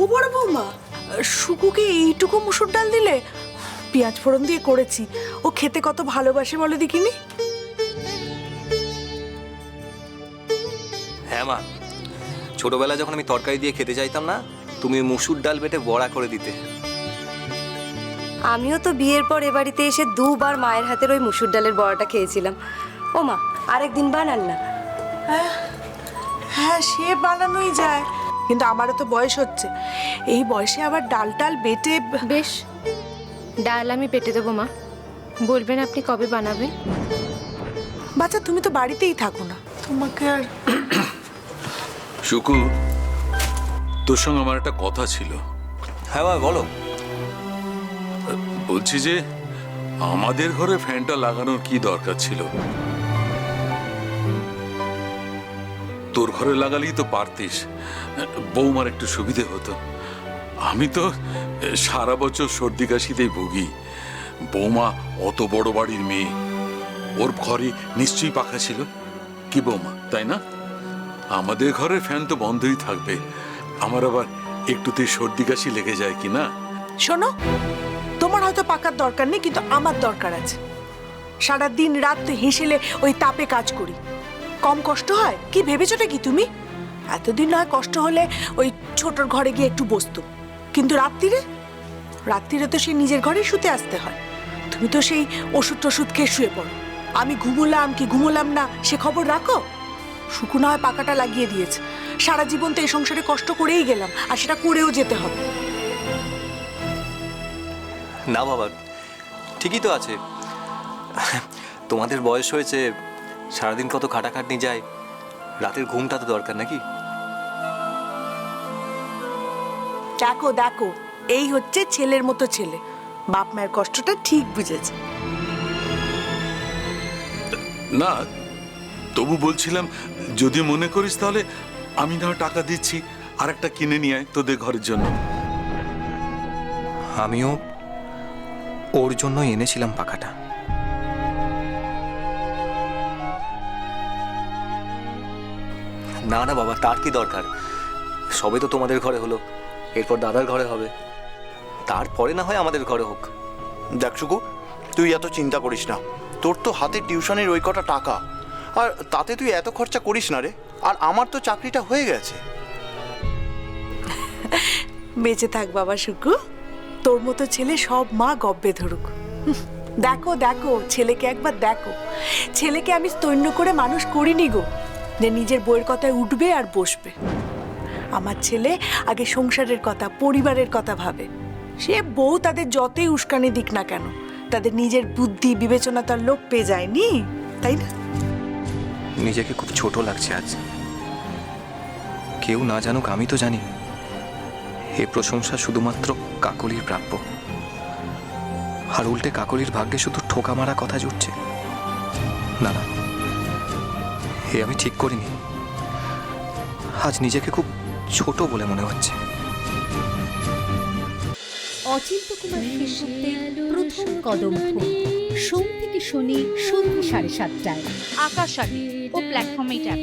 ও বড় বৌমা, শুকুকে এইটুকু মুসুর ডাল দিলে? পেঁয়াজ ফোড়ন দিয়ে করেছি। ও খেতে কত ভালোবাসে বলে দেখিনি? হ্যাঁ মা, ছোটবেলায় যখন আমি তরকারি দিয়ে খেতে চাইতাম না, তুমি মুসুর ডাল বেটে বড়া করে দিতে। আমিও তো বিয়ের পর এ বাড়িতে এসে দুবার মায়ের হাতের ওই মুসুর ডালের বড়াটা খেয়েছিলাম। ও মা আরেকদিন বানান না। হ্যাঁ সে বানানোই যায়। কিন্তু আমারও তো বয়স হচ্ছে। এই বয়সে আবার ডাল টাল বেটে বেশ ডাল আমি পেটে দেবো মা। বলবেন আপনি কবে বানাবেন? বাচ্চা তুমি তো বাড়িতেই থাকো না। তোমাকে আর শুকু তোর সঙ্গে আমার একটা কথা ছিল। হ্যাঁ বলো। বলছি যে, আমাদের ঘরে ফ্যানটা লাগানোর কি দরকার ছিল? তোর ঘরে লাগালেই তো পারতিস। বৌমার একটু সুবিধে হতো। আমি তো সারা বছর সর্দি কাশিতেই ভুগি। বৌমা অত বড় বাড়ির মেয়ে। ওর ঘরে নিশ্চয়ই পাখা ছিল। কি বৌমা, তাই না? আমাদের ঘরের ফ্যান তো বন্ধই থাকবে। আমার আবার একটুতে সর্দি কাশি লেগে যায় কি না? শোনো তোমার হয়তো পাকার দরকার নেই, কিন্তু আমার দরকার আছে। সারা দিন রাত হেসেলে ওই তাপে কাজ করি। কম কষ্ট হয়? কি ভেবেছোটা কি তুমি? এতদিন নয়, কষ্ট হলে ওই ছোটর ঘরে গিয়ে একটু বসতো। কিন্তু রাত্রিরে? রাত্রিরে তো সেই নিজের ঘরেই শুতে আসতে হয়। তুমি তো সেই ওষুধ টষুধ খেয়ে শুয়ে পড়ো। আমি ঘুমোলাম কি ঘুমোলাম না, সে খবর রাখো? শুকুনা হয় পাকাটা লাগিয়ে দিয়েছে। সারা জীবন তো এই সংসারে কষ্ট করেই গেলাম, আর সেটা করেও যেতে হবে। না বাবা ঠিকই তো আছে। তোমাদের বয়স হয়েছে সারাদিন কত খাটাখাটনি যায় রাতের ঘুমটা তো দরকার নাকি? দেখো দেখো এই হচ্ছে ছেলের মতো ছেলে। বাপ মায়ের কষ্টটা ঠিক বুঝেছে। না তবু বলছিলাম যদি মনে করিস তাহলে আমি না টাকা দিচ্ছি আর একটা কিনে নিয়ে আয় তোদের ঘরের জন্য। আমিও ওর জন্যই এনেছিলাম পাখাটা। না না বাবা তার কি দরকার? সবে তো তোমাদের ঘরে হলো। এরপর দাদার ঘরে হবে। তারপরে না হয় আমাদের ঘরে হোক। দেখ শুকু তুই এত চিন্তা করিস না। তোর তো হাতে টিউশনের ওই কটা টাকা। আর তাতে তুই এত খরচা করিস না রে। আর আমার তো চাকরিটা হয়ে গেছে। বেঁচে থাক বাবা শুকু। তোর মতো ছেলে সব মা গব্বে ধরুক। দেখো দেখো, ছেলেকে একবার দেখো। ছেলেকে আমি স্তৈন্য করে মানুষ করিনি গো, যে নিজের বইয়ের কথায় উঠবে আর বসবে। আমার ছেলে আগে সংসারের কথা, পরিবারের কথা ভাবে। সে বউ তাদের যতই উস্কানি দিক না কেন, তাদের নিজের বুদ্ধি বিবেচনা তার লোক পেয়ে যায়নি, তাই না? নিজেকে খুব ছোট লাগছে আজ। কেউ না জানুক, আমি তো জানি। এ প্রশংসা শুধুমাত্র কাকলির প্রাপ্য। আর উল্টে কাকলির ভাগ্যে শুধু ঠোকা মারা কথা জুটছে। না না এ আমি ঠিক করিনি। আজ নিজেকে খুব ছোট বলে মনে হচ্ছে। অচিন্ত কুমার সেনগুপ্তের প্রথম কদম সোম থেকে শনি সন্ধ্যে সাড়ে সাতটায়। আকাশ আগে ও প্ল্যাটফর্মেই ট্যাপ